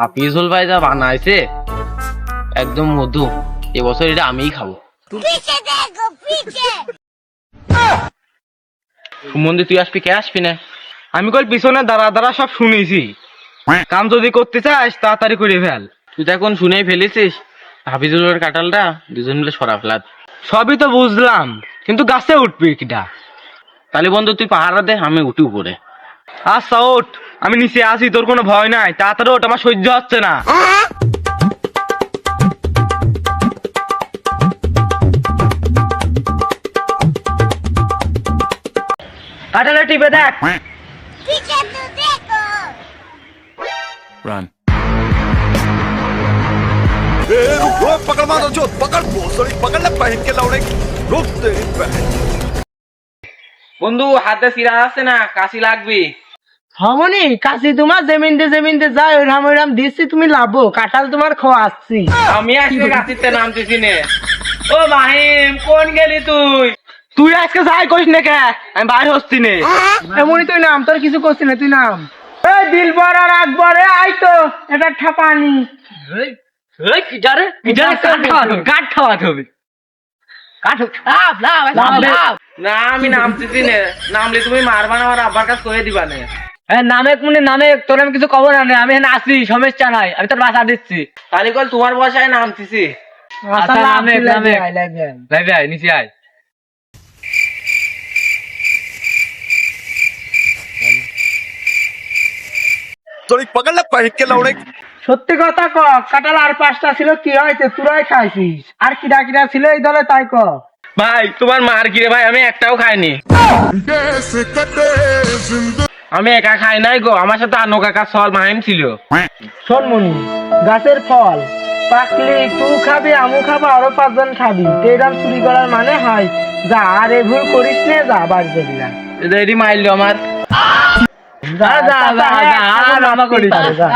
হাফিজুল ভাই যা বানাইছে একদম মধু। এবছর এটা আমিই খাব। সুমন্দি তুই আসবি কে আসবি না? আমি কল পিছনে দাঁড়া দাঁড়া সব শুনেছি। কাম যদি করতে চাস তাড়াতাড়ি করে ফেল। তুই তো এখন শুনেই ফেলেছিস হাফিজুলের কাঁঠালটা দুজন মিলে সরা ফেলাত। সবই তো বুঝলাম কিন্তু গাছে উঠবি কিটা তাহলে বন্ধু তুই পাহারা দে আমি উঠি উপরে। আচ্ছা উঠ আমি নিচে আসি তোর কোনো ভয় নাই তাড়াতাড়ি ওঠ আমার সহ্য হচ্ছে না কাটালে টিপে দেখ पीछे तो देखो Run. ए, रुक रुक पकड़ मारो जो पकड़ भोसड़ी पकड़ ले पहन के लौड़े रुक तेरी बहन বন্ধু হাতে সিরা আছে না কাশি লাগবি হমনি কাশি তোমার জমিনতে জমিনতে যায় ওইরাম ওইরাম দিচ্ছি তুমি লাভো কাঁঠাল তোমার খোয়াচ্ছি আমি আজকে কাশিতে নামতেছি নে। ও মাহিম কোন গেলি তুই? তুই আজকে যাই করিস না কে? আমি বাইরে হচ্ছি নে। এমনই তুই নাম তোর কিছু করছি না তুই নাম। এই দিলবর আর আকবর এ আই তো এটা ঠাপানি। কাঠ খাওয়াতে হবে। না আমি নামতেছি নে। নামলে তুমি মারবা না আমার আব্বার কাছে কয়ে দিবা নে। হ্যাঁ, তোর আমি কিছু খবর না আমি এখানে আসি সমস্যা নাই আমি তোর বাসা দিচ্ছি। তাহলে কল তোমার বাসায় নিচে আয়। সত্যি কথা ক কাটাল আর পাঁচটা ছিল কি হয়েছে? তুরাই খাইছিস। আর কিরা কিরা ছিল এই দলে তাই ক। ভাই তোমার মার কিরে ভাই আমি একটাও খাইনি। আমি একা খাই নাই গো আমার সাথে আনো কাকা সল মাহিম ছিল শোনমনি গাছের ফল পাকলে তুই খাবি আমু খাব আরও পাঁচজন খাবি এরকম চুরি করার মানে হয় যা আর এ ভুল করিস নে যা বাড়ি চলি না এদি মাইল আমার যা যা যা আর আমা করিস যা